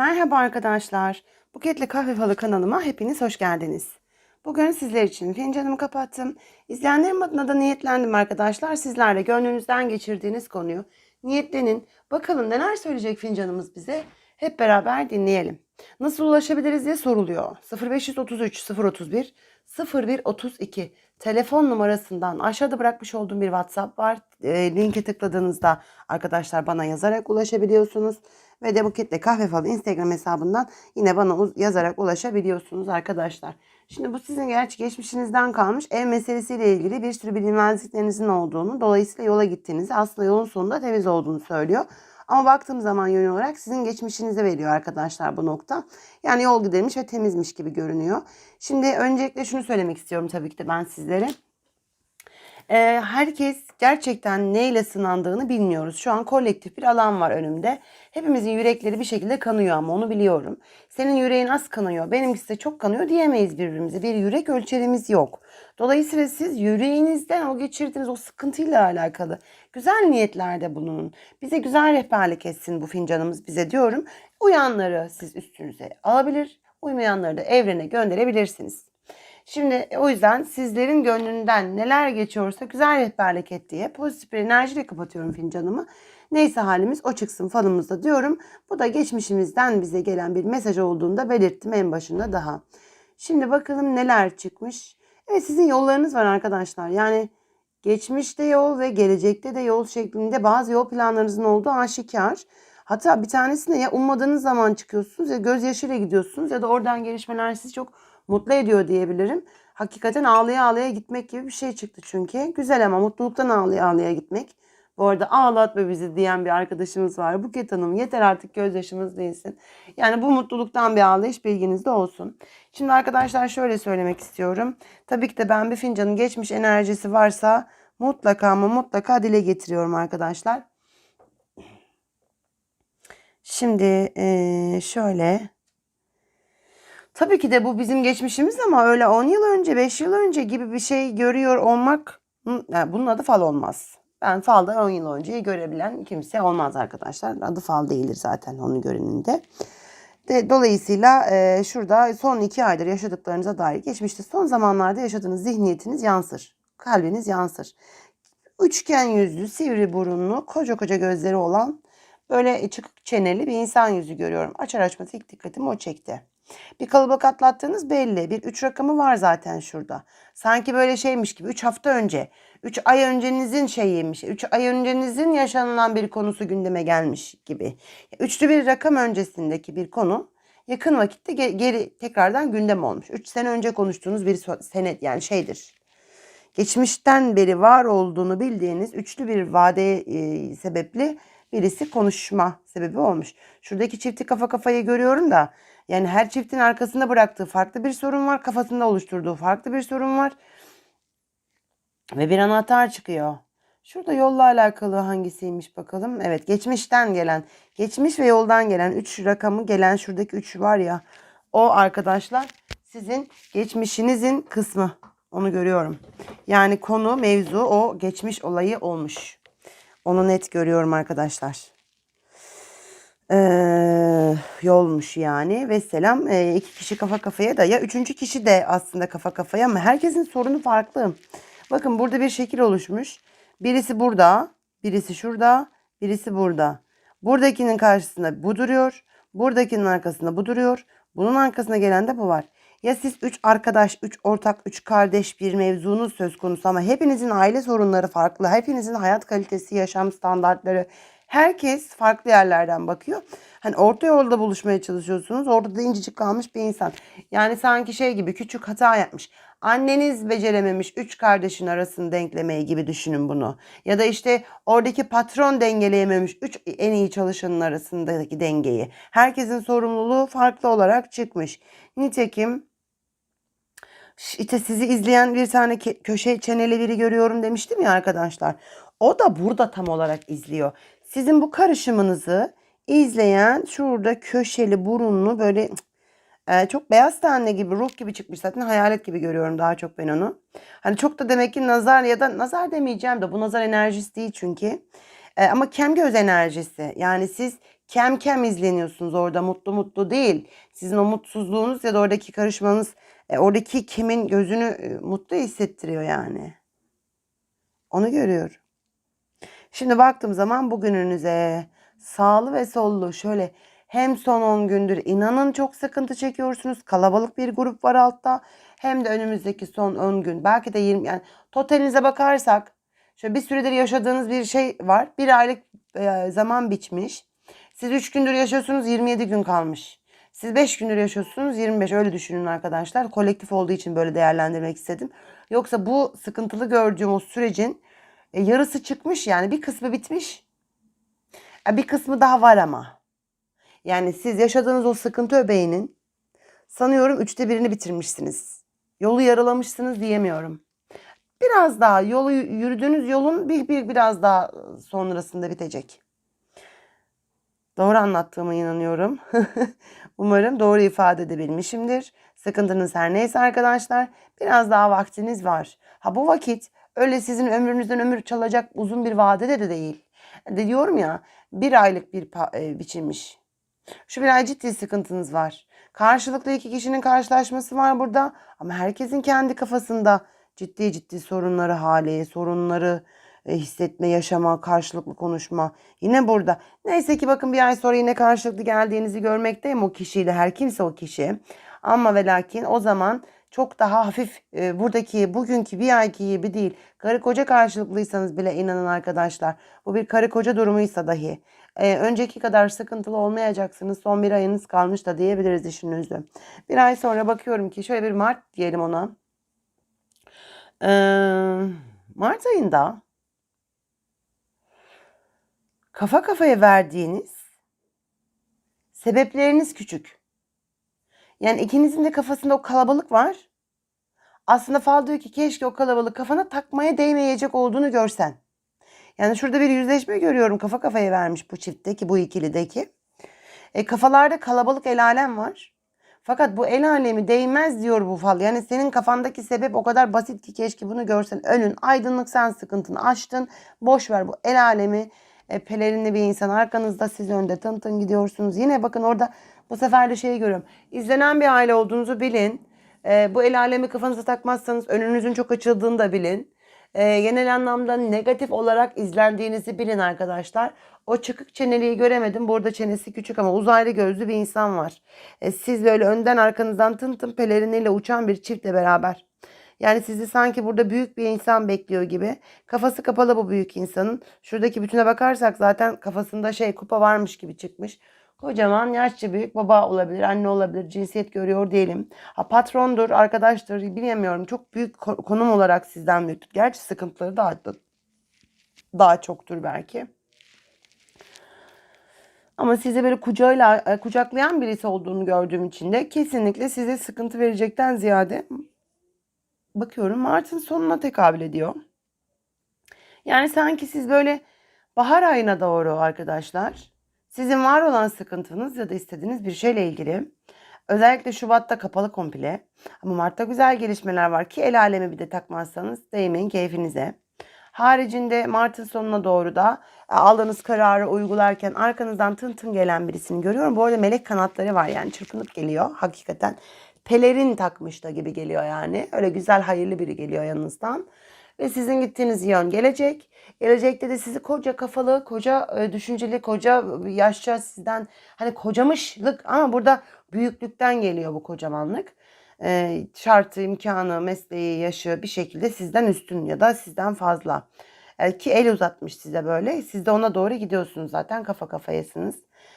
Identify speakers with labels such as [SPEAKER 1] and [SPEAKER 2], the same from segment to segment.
[SPEAKER 1] Merhaba arkadaşlar. Buketle Kahve Falı kanalıma hepiniz hoş geldiniz. Bugün sizler için fincanımı kapattım. İzleyenlerim adına da niyetlendim arkadaşlar. Sizler de gönlünüzden geçirdiğiniz konuyu niyetlenin. Bakalım neler söyleyecek fincanımız bize. Hep beraber dinleyelim. Nasıl ulaşabiliriz diye soruluyor. 0533 031 0132 telefon numarasından aşağıda bırakmış olduğum bir WhatsApp var. E, linke tıkladığınızda arkadaşlar bana yazarak ulaşabiliyorsunuz. Ve de Buketle Kahve Falı Instagram hesabından yine bana yazarak ulaşabiliyorsunuz arkadaşlar. Şimdi bu sizin gerçi geçmişinizden kalmış ev meselesiyle ilgili bir sürü bilinmezliklerinizin olduğunu, dolayısıyla yola gittiğinizi, aslında yolun sonunda temiz olduğunu söylüyor. Ama baktığım zaman yönü olarak sizin geçmişinize veriyor arkadaşlar bu nokta. Yani yol giderilmiş ve temizmiş gibi görünüyor. Şimdi öncelikle şunu söylemek istiyorum tabii ki de ben sizlere. Ee, herkes gerçekten neyle sınandığını bilmiyoruz. Şu an kolektif bir alan var önümde. Hepimizin yürekleri bir şekilde kanıyor ama onu biliyorum. Senin yüreğin az kanıyor, benimkisi de çok kanıyor diyemeyiz birbirimize. Bir yürek ölçerimiz yok. Dolayısıyla siz yüreğinizden o geçirdiğiniz o sıkıntıyla alakalı güzel niyetlerde bulunun. Bize güzel rehberlik etsin bu fincanımız bize diyorum. Uyanları siz üstünüze alabilir, uymayanları da evrene gönderebilirsiniz. Şimdi o yüzden sizlerin gönlünden neler geçiyorsa güzel rehberlik et diye pozitif bir enerjiyle kapatıyorum fincanımı. Neyse halimiz o çıksın falımızda diyorum. Bu da geçmişimizden bize gelen bir mesaj olduğunda belirttim en başında daha. Şimdi bakalım neler çıkmış. Evet sizin yollarınız var arkadaşlar. Yani geçmişte yol ve gelecekte de yol şeklinde bazı yol planlarınızın olduğu aşikar. Hatta bir tanesine ya ummadığınız zaman çıkıyorsunuz ya gözyaşıyla gidiyorsunuz ya da oradan gelişmeler sizi çok mutlu ediyor diyebilirim. Hakikaten ağlaya ağlaya gitmek gibi bir şey çıktı çünkü. Güzel ama mutluluktan ağlaya ağlaya gitmek. Bu arada ağlatma bizi diyen bir arkadaşımız var. Buket Hanım yeter artık gözyaşımız değilsin. Yani bu mutluluktan bir ağlayış bilginizde olsun. Şimdi arkadaşlar şöyle söylemek istiyorum. Tabii ki de ben bir fincanın geçmiş enerjisi varsa mutlaka ama mutlaka dile getiriyorum arkadaşlar. Şimdi eee, şöyle. Tabii ki de bu bizim geçmişimiz ama öyle 10 yıl önce, 5 yıl önce gibi bir şey görüyor olmak yani bunun adı fal olmaz. Ben falda 10 yıl önceyi görebilen kimse olmaz arkadaşlar. Adı fal değildir zaten onun göreninde. De, dolayısıyla e, şurada son iki aydır yaşadıklarınıza dair geçmişte son zamanlarda yaşadığınız zihniyetiniz yansır. Kalbiniz yansır. Üçgen yüzlü, sivri burunlu, koca koca gözleri olan böyle çıkık çeneli bir insan yüzü görüyorum. Açar açmaz ilk dikkatimi o çekti. Bir kalıbık atlattığınız belli. Bir 3 rakamı var zaten şurada. Sanki böyle şeymiş gibi 3 hafta önce, 3 ay öncenizin şeyiymiş, 3 ay öncenizin yaşanılan bir konusu gündeme gelmiş gibi. Üçlü bir rakam öncesindeki bir konu yakın vakitte ge- geri tekrardan gündem olmuş. 3 sene önce konuştuğunuz bir senet yani şeydir. Geçmişten beri var olduğunu bildiğiniz üçlü bir vade e, sebepli birisi konuşma sebebi olmuş. Şuradaki çifti kafa kafayı görüyorum da yani her çiftin arkasında bıraktığı farklı bir sorun var. Kafasında oluşturduğu farklı bir sorun var. Ve bir anahtar çıkıyor. Şurada yolla alakalı hangisiymiş bakalım. Evet geçmişten gelen, geçmiş ve yoldan gelen 3 rakamı gelen şuradaki 3 var ya. O arkadaşlar sizin geçmişinizin kısmı. Onu görüyorum. Yani konu, mevzu o geçmiş olayı olmuş. Onu net görüyorum arkadaşlar. Ee, yolmuş yani ve selam Ee, iki kişi kafa kafaya da ya üçüncü kişi de aslında kafa kafaya ama herkesin sorunu farklı. Bakın burada bir şekil oluşmuş. Birisi burada, birisi şurada, birisi burada. Buradakinin karşısında bu duruyor. Buradakinin arkasında bu duruyor. Bunun arkasına gelen de bu var. Ya siz üç arkadaş, üç ortak, üç kardeş bir mevzunuz söz konusu ama hepinizin aile sorunları farklı. Hepinizin hayat kalitesi, yaşam standartları, herkes farklı yerlerden bakıyor. Hani orta yolda buluşmaya çalışıyorsunuz. Orada da incecik kalmış bir insan. Yani sanki şey gibi küçük hata yapmış. Anneniz becerememiş üç kardeşin arasını denklemeyi gibi düşünün bunu. Ya da işte oradaki patron dengeleyememiş üç en iyi çalışanın arasındaki dengeyi. Herkesin sorumluluğu farklı olarak çıkmış. Nitekim işte sizi izleyen bir tane köşe çeneli biri görüyorum demiştim ya arkadaşlar. O da burada tam olarak izliyor. Sizin bu karışımınızı izleyen şurada köşeli burunlu böyle e, çok beyaz tenli gibi ruh gibi çıkmış zaten hayalet gibi görüyorum daha çok ben onu. Hani çok da demek ki nazar ya da nazar demeyeceğim de bu nazar enerjisi değil çünkü. E, ama kem göz enerjisi yani siz kem kem izleniyorsunuz orada mutlu mutlu değil. Sizin o mutsuzluğunuz ya da oradaki karışmanız e, oradaki kimin gözünü e, mutlu hissettiriyor yani. Onu görüyorum. Şimdi baktığım zaman bugününüze sağlı ve sollu şöyle hem son 10 gündür inanın çok sıkıntı çekiyorsunuz. Kalabalık bir grup var altta. Hem de önümüzdeki son 10 gün belki de 20 yani totalinize bakarsak şöyle bir süredir yaşadığınız bir şey var. Bir aylık e, zaman biçmiş. Siz 3 gündür yaşıyorsunuz 27 gün kalmış. Siz 5 gündür yaşıyorsunuz 25 öyle düşünün arkadaşlar. Kolektif olduğu için böyle değerlendirmek istedim. Yoksa bu sıkıntılı gördüğüm o sürecin e, yarısı çıkmış yani bir kısmı bitmiş. E, bir kısmı daha var ama. Yani siz yaşadığınız o sıkıntı öbeğinin sanıyorum üçte birini bitirmişsiniz. Yolu yaralamışsınız diyemiyorum. Biraz daha yolu yürüdüğünüz yolun bir, bir biraz daha sonrasında bitecek. Doğru anlattığıma inanıyorum. Umarım doğru ifade edebilmişimdir. Sıkıntınız her neyse arkadaşlar biraz daha vaktiniz var. Ha bu vakit öyle sizin ömrünüzden ömür çalacak uzun bir vadede de değil. De diyorum ya bir aylık bir e, biçilmiş. Şu bir ay ciddi sıkıntınız var. Karşılıklı iki kişinin karşılaşması var burada. Ama herkesin kendi kafasında ciddi ciddi sorunları hali, sorunları e, hissetme, yaşama, karşılıklı konuşma. Yine burada. Neyse ki bakın bir ay sonra yine karşılıklı geldiğinizi görmekteyim o kişiyle. Her kimse o kişi. Ama ve lakin o zaman çok daha hafif e, buradaki bugünkü bir ayki gibi değil. Karı koca karşılıklıysanız bile inanın arkadaşlar. Bu bir karı koca durumuysa dahi. E, önceki kadar sıkıntılı olmayacaksınız. Son bir ayınız kalmış da diyebiliriz işinizde. Bir ay sonra bakıyorum ki şöyle bir Mart diyelim ona. E, Mart ayında kafa kafaya verdiğiniz sebepleriniz küçük. Yani ikinizin de kafasında o kalabalık var. Aslında fal diyor ki keşke o kalabalık kafana takmaya değmeyecek olduğunu görsen. Yani şurada bir yüzleşme görüyorum kafa kafaya vermiş bu çiftteki bu ikilideki. E, kafalarda kalabalık el alem var. Fakat bu el alemi değmez diyor bu fal. Yani senin kafandaki sebep o kadar basit ki keşke bunu görsen. Önün aydınlık sen sıkıntını açtın. Boş ver bu el alemi. E, pelerinli bir insan arkanızda siz önde tın tın gidiyorsunuz. Yine bakın orada bu sefer de şeyi görüyorum. İzlenen bir aile olduğunuzu bilin. E, bu el alemi kafanıza takmazsanız önünüzün çok açıldığını da bilin. E, genel anlamda negatif olarak izlendiğinizi bilin arkadaşlar. O çıkık çeneliği göremedim. Burada çenesi küçük ama uzaylı gözlü bir insan var. E, siz böyle önden arkanızdan tın tın peleriniyle uçan bir çiftle beraber. Yani sizi sanki burada büyük bir insan bekliyor gibi. Kafası kapalı bu büyük insanın. Şuradaki bütüne bakarsak zaten kafasında şey kupa varmış gibi çıkmış. Kocaman yaşça büyük baba olabilir, anne olabilir, cinsiyet görüyor diyelim. Ha, patrondur, arkadaştır bilemiyorum. Çok büyük konum olarak sizden büyüktür. Gerçi sıkıntıları daha daha çoktur belki. Ama size böyle kucağıyla e, kucaklayan birisi olduğunu gördüğüm için de kesinlikle size sıkıntı verecekten ziyade bakıyorum Mart'ın sonuna tekabül ediyor. Yani sanki siz böyle bahar ayına doğru arkadaşlar sizin var olan sıkıntınız ya da istediğiniz bir şeyle ilgili özellikle Şubat'ta kapalı komple ama Mart'ta güzel gelişmeler var ki el alemi bir de takmazsanız değmeyin keyfinize. Haricinde Mart'ın sonuna doğru da e, aldığınız kararı uygularken arkanızdan tın tın gelen birisini görüyorum. Bu arada melek kanatları var yani çırpınıp geliyor hakikaten. Pelerin takmış da gibi geliyor yani. Öyle güzel hayırlı biri geliyor yanınızdan. Ve sizin gittiğiniz yön gelecek. Gelecekte de sizi koca kafalı, koca e, düşünceli, koca yaşça sizden hani kocamışlık ama burada büyüklükten geliyor bu kocamanlık. E, şartı, imkanı, mesleği, yaşı bir şekilde sizden üstün ya da sizden fazla. E, ki el uzatmış size böyle. Siz de ona doğru gidiyorsunuz zaten kafa kafayasınız.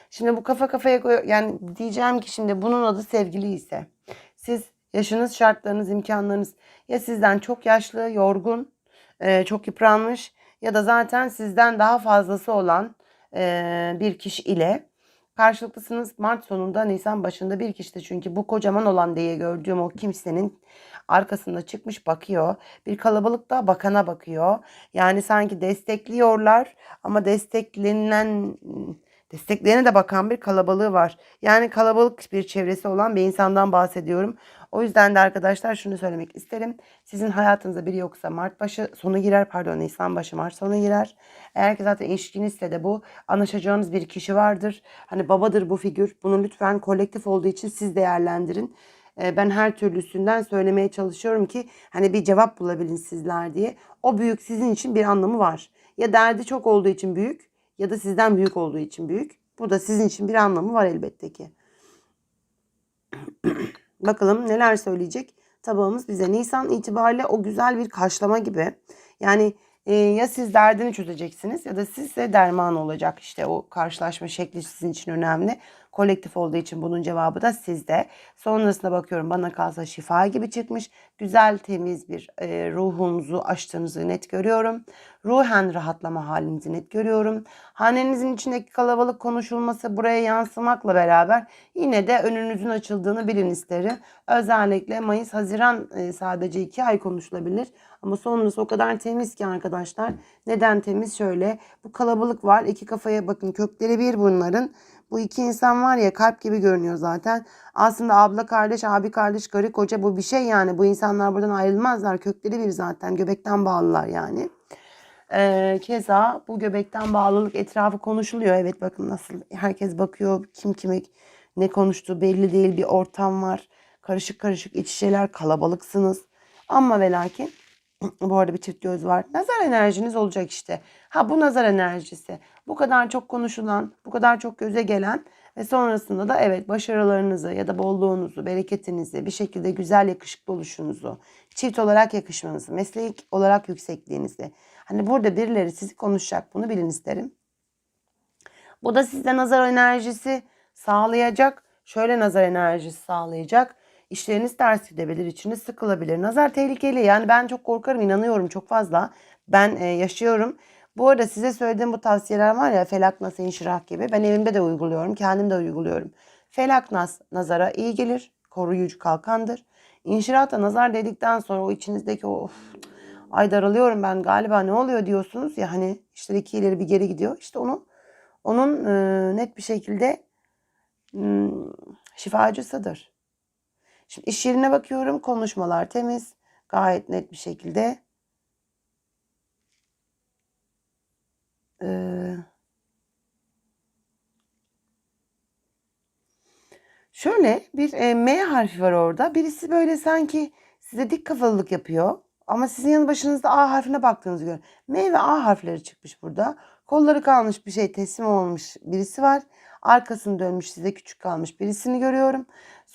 [SPEAKER 1] Şimdi bu kafa kafaya yani diyeceğim ki şimdi bunun adı sevgili ise siz yaşınız, şartlarınız, imkanlarınız ya sizden çok yaşlı, yorgun, e, çok yıpranmış ya da zaten sizden daha fazlası olan e, bir kişi ile karşılıklısınız. Mart sonunda Nisan başında bir kişi de çünkü bu kocaman olan diye gördüğüm o kimsenin arkasında çıkmış bakıyor. Bir kalabalık da bakana bakıyor. Yani sanki destekliyorlar ama desteklenen desteklerine de bakan bir kalabalığı var. Yani kalabalık bir çevresi olan bir insandan bahsediyorum. O yüzden de arkadaşlar şunu söylemek isterim. Sizin hayatınızda biri yoksa Mart başı sonu girer pardon Nisan başı Mart sonu girer. Eğer ki zaten ilişkinizse de bu anlaşacağınız bir kişi vardır. Hani babadır bu figür. Bunu lütfen kolektif olduğu için siz değerlendirin. Ee, Ben her türlüsünden söylemeye çalışıyorum ki hani bir cevap bulabilin sizler diye. O büyük sizin için bir anlamı var. Ya derdi çok olduğu için büyük ya da sizden büyük olduğu için büyük. Bu da sizin için bir anlamı var elbette ki. Bakalım neler söyleyecek tabağımız bize. Nisan itibariyle o güzel bir karşılama gibi. Yani e, ya siz derdini çözeceksiniz ya da size derman olacak. İşte o karşılaşma şekli sizin için önemli. Kolektif olduğu için bunun cevabı da sizde. Sonrasında bakıyorum bana kalsa şifa gibi çıkmış. Güzel temiz bir e, ruhunuzu açtığınızı net görüyorum. Ruhen rahatlama halinizi net görüyorum. Hanenizin içindeki kalabalık konuşulması buraya yansımakla beraber yine de önünüzün açıldığını bilin isterim. Özellikle Mayıs, Haziran e, sadece iki ay konuşulabilir. Ama sonrası o kadar temiz ki arkadaşlar. Neden temiz? Şöyle bu kalabalık var. İki kafaya bakın kökleri bir bunların. Bu iki insan var ya kalp gibi görünüyor zaten. Aslında abla kardeş, abi kardeş, karı koca bu bir şey yani. Bu insanlar buradan ayrılmazlar. Kökleri bir zaten. Göbekten bağlılar yani. Ee, keza bu göbekten bağlılık etrafı konuşuluyor. Evet bakın nasıl herkes bakıyor. Kim kime ne konuştu belli değil. Bir ortam var. Karışık karışık iç şeyler kalabalıksınız. Ama ve lakin bu arada bir çift göz var. Nazar enerjiniz olacak işte. Ha bu nazar enerjisi. Bu kadar çok konuşulan, bu kadar çok göze gelen ve sonrasında da evet başarılarınızı ya da bolluğunuzu, bereketinizi, bir şekilde güzel yakışıklı oluşunuzu, çift olarak yakışmanızı, meslek olarak yüksekliğinizi. Hani burada birileri sizi konuşacak bunu bilin isterim. Bu da sizde nazar enerjisi sağlayacak. Şöyle nazar enerjisi sağlayacak. İşleriniz ters gidebilir, içiniz sıkılabilir. Nazar tehlikeli. Yani ben çok korkarım, inanıyorum çok fazla. Ben e, yaşıyorum. Bu arada size söylediğim bu tavsiyeler var ya felak nas, inşirah gibi. Ben evimde de uyguluyorum, kendim de uyguluyorum. Felak nas nazara iyi gelir, koruyucu kalkandır. İnşirah da nazar dedikten sonra o içinizdeki o of, ay daralıyorum ben galiba ne oluyor diyorsunuz ya hani işte iki ileri bir geri gidiyor. İşte onu onun e, net bir şekilde hmm, şifacısıdır. Şimdi iş yerine bakıyorum. Konuşmalar temiz. Gayet net bir şekilde. Ee, şöyle bir e, M harfi var orada. Birisi böyle sanki size dik kafalılık yapıyor. Ama sizin yanı başınızda A harfine baktığınızı görüyorum. M ve A harfleri çıkmış burada. Kolları kalmış bir şey teslim olmuş birisi var. Arkasını dönmüş size küçük kalmış birisini görüyorum.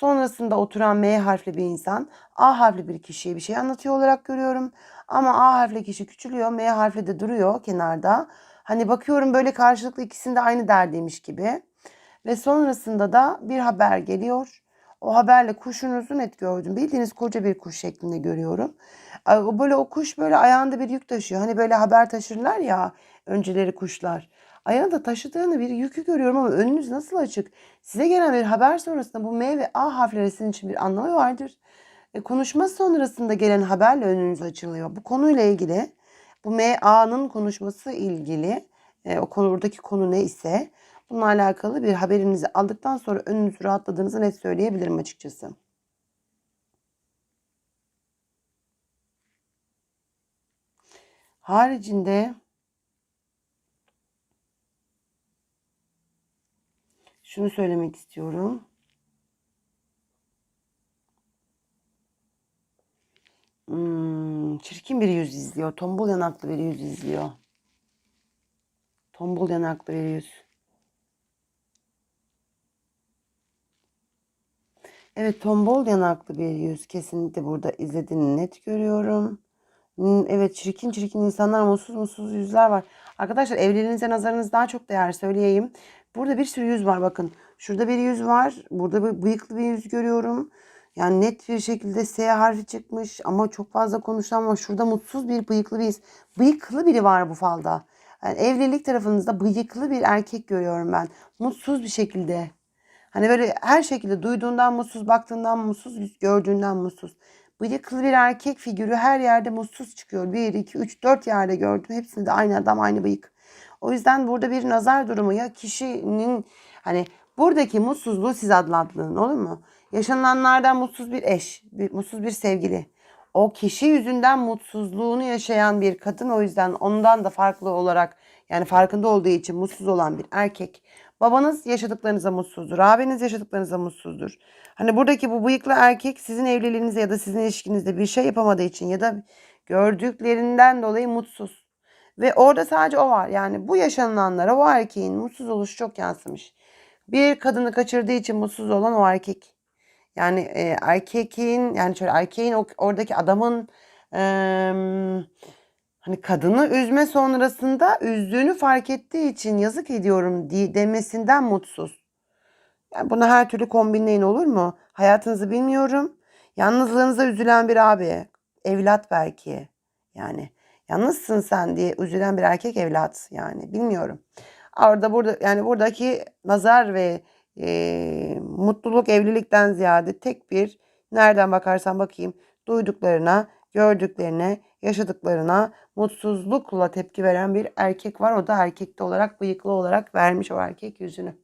[SPEAKER 1] Sonrasında oturan M harfli bir insan A harfli bir kişiye bir şey anlatıyor olarak görüyorum. Ama A harfli kişi küçülüyor. M harfli de duruyor kenarda. Hani bakıyorum böyle karşılıklı ikisinde aynı derdiymiş gibi. Ve sonrasında da bir haber geliyor. O haberle kuşunuzu net gördüm. Bildiğiniz koca bir kuş şeklinde görüyorum. Böyle o kuş böyle ayağında bir yük taşıyor. Hani böyle haber taşırlar ya önceleri kuşlar. Ayağında taşıdığını bir yükü görüyorum ama önünüz nasıl açık? Size gelen bir haber sonrasında bu M ve A harfleri sizin için bir anlamı vardır. E, konuşma sonrasında gelen haberle önünüz açılıyor. Bu konuyla ilgili bu M, A'nın konuşması ilgili e, o konu buradaki konu ne ise bununla alakalı bir haberinizi aldıktan sonra önünüzü rahatladığınızı net söyleyebilirim açıkçası. Haricinde şunu söylemek istiyorum. Hmm, çirkin bir yüz izliyor. Tombul yanaklı bir yüz izliyor. Tombul yanaklı bir yüz. Evet tombul yanaklı bir yüz kesinlikle burada izlediğini net görüyorum. Hmm, Evet çirkin çirkin insanlar mutsuz mutsuz yüzler var. Arkadaşlar evliliğinize nazarınız daha çok değer söyleyeyim. Burada bir sürü yüz var bakın. Şurada bir yüz var. Burada bir bıyıklı bir yüz görüyorum. Yani net bir şekilde S harfi çıkmış ama çok fazla konuşan var. Şurada mutsuz bir bıyıklı bir yüz. Bıyıklı biri var bu falda. Yani evlilik tarafınızda bıyıklı bir erkek görüyorum ben. Mutsuz bir şekilde. Hani böyle her şekilde duyduğundan mutsuz, baktığından mutsuz, gördüğünden mutsuz. Bıyıklı bir erkek figürü her yerde mutsuz çıkıyor. 1, 2, 3, 4 yerde gördüm. Hepsinde de aynı adam, aynı bıyık. O yüzden burada bir nazar durumu ya kişinin hani Buradaki mutsuzluğu siz adlandırın olur mu? Yaşananlardan mutsuz bir eş, bir, mutsuz bir sevgili. O kişi yüzünden mutsuzluğunu yaşayan bir kadın o yüzden ondan da farklı olarak yani farkında olduğu için mutsuz olan bir erkek. Babanız yaşadıklarınıza mutsuzdur. Abiniz yaşadıklarınıza mutsuzdur. Hani buradaki bu bıyıklı erkek sizin evliliğinizde ya da sizin ilişkinizde bir şey yapamadığı için ya da gördüklerinden dolayı mutsuz. Ve orada sadece o var. Yani bu yaşananlara o erkeğin mutsuz oluşu çok yansımış. Bir kadını kaçırdığı için mutsuz olan o erkek. Yani e, erkeğin yani şöyle erkeğin oradaki adamın e, hani kadını üzme sonrasında üzdüğünü fark ettiği için yazık ediyorum diye demesinden mutsuz. Yani bunu her türlü kombinleyin olur mu? Hayatınızı bilmiyorum. Yalnızlığınıza üzülen bir abi, evlat belki. Yani yalnızsın sen diye üzülen bir erkek evlat yani bilmiyorum. Orada burada yani buradaki nazar ve e, mutluluk evlilikten ziyade tek bir nereden bakarsan bakayım duyduklarına, gördüklerine, yaşadıklarına mutsuzlukla tepki veren bir erkek var. O da erkekte olarak bıyıklı olarak vermiş o erkek yüzünü.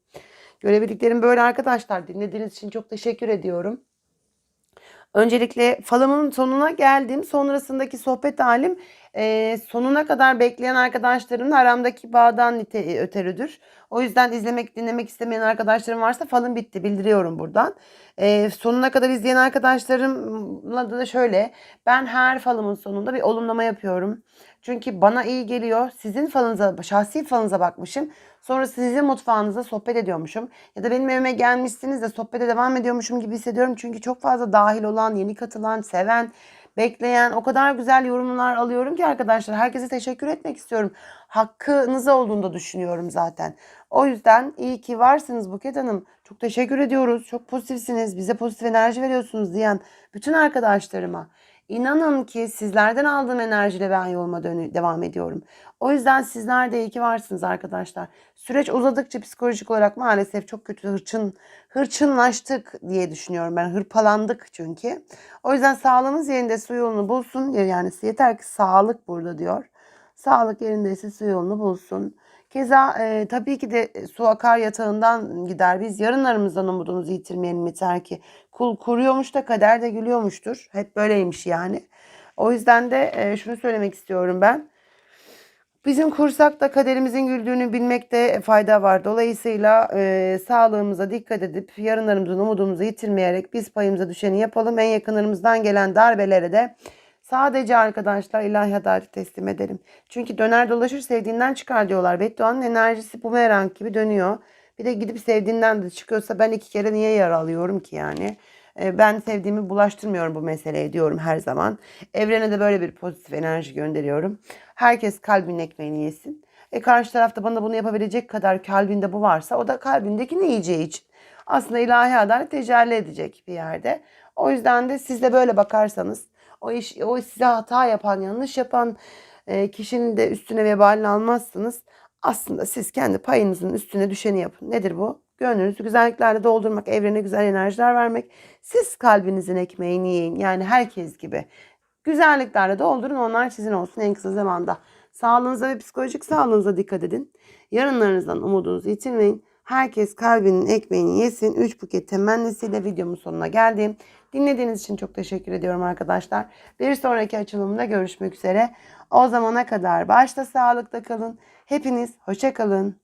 [SPEAKER 1] Görebildiklerim böyle arkadaşlar. Dinlediğiniz için çok teşekkür ediyorum. Öncelikle falımın sonuna geldim. Sonrasındaki sohbet halim e, sonuna kadar bekleyen arkadaşlarımın aramdaki bağdan nite, öterüdür. O yüzden izlemek, dinlemek istemeyen arkadaşlarım varsa falım bitti. Bildiriyorum buradan. E, sonuna kadar izleyen arkadaşlarımla da şöyle. Ben her falımın sonunda bir olumlama yapıyorum. Çünkü bana iyi geliyor. Sizin falınıza, şahsi falınıza bakmışım. Sonra sizin mutfağınızda sohbet ediyormuşum. Ya da benim evime gelmişsiniz de sohbete devam ediyormuşum gibi hissediyorum. Çünkü çok fazla dahil olan, yeni katılan, seven, bekleyen o kadar güzel yorumlar alıyorum ki arkadaşlar. Herkese teşekkür etmek istiyorum. Hakkınız olduğunu da düşünüyorum zaten. O yüzden iyi ki varsınız Buket Hanım. Çok teşekkür ediyoruz. Çok pozitifsiniz. Bize pozitif enerji veriyorsunuz diyen bütün arkadaşlarıma. İnanın ki sizlerden aldığım enerjiyle ben yoluma dön- devam ediyorum. O yüzden sizler de iyi ki varsınız arkadaşlar. Süreç uzadıkça psikolojik olarak maalesef çok kötü hırçın, hırçınlaştık diye düşünüyorum ben. Hırpalandık çünkü. O yüzden sağlığımız yerinde su yolunu bulsun. Yani yeter ki sağlık burada diyor. Sağlık yerindeyse su yolunu bulsun. Keza e, tabii ki de su akar yatağından gider. Biz yarınlarımızdan umudumuzu yitirmeyelim yeter ki. Kul kuruyormuş da kader de gülüyormuştur. Hep böyleymiş yani. O yüzden de e, şunu söylemek istiyorum ben. Bizim kursak da kaderimizin güldüğünü bilmekte fayda var. Dolayısıyla e, sağlığımıza dikkat edip yarınlarımızın umudumuzu yitirmeyerek biz payımıza düşeni yapalım. En yakınlarımızdan gelen darbelere de sadece arkadaşlar ilahi adaleti teslim edelim. Çünkü döner dolaşır sevdiğinden çıkar diyorlar. Bedduanın enerjisi bumerang gibi dönüyor. Bir de gidip sevdiğinden de çıkıyorsa ben iki kere niye yara alıyorum ki yani? E, Ben sevdiğimi bulaştırmıyorum bu meseleye diyorum her zaman. Evrene de böyle bir pozitif enerji gönderiyorum. Herkes kalbinin ekmeğini yesin. E karşı tarafta bana bunu yapabilecek kadar kalbinde bu varsa o da kalbindekini yiyeceği için. Aslında ilahi adalet tecelli edecek bir yerde. O yüzden de siz de böyle bakarsanız o iş o size hata yapan, yanlış yapan e, kişinin de üstüne vebalini almazsınız. Aslında siz kendi payınızın üstüne düşeni yapın. Nedir bu? Gönlünüzü güzelliklerle doldurmak, evrene güzel enerjiler vermek. Siz kalbinizin ekmeğini yiyin. Yani herkes gibi. Güzelliklerle doldurun onlar sizin olsun en kısa zamanda. Sağlığınıza ve psikolojik sağlığınıza dikkat edin. Yarınlarınızdan umudunuzu yitirmeyin. Herkes kalbinin ekmeğini yesin. 3 buket temennisiyle videomun sonuna geldim. Dinlediğiniz için çok teşekkür ediyorum arkadaşlar. Bir sonraki açılımda görüşmek üzere. O zamana kadar başta sağlıkta kalın. Hepiniz hoşça kalın.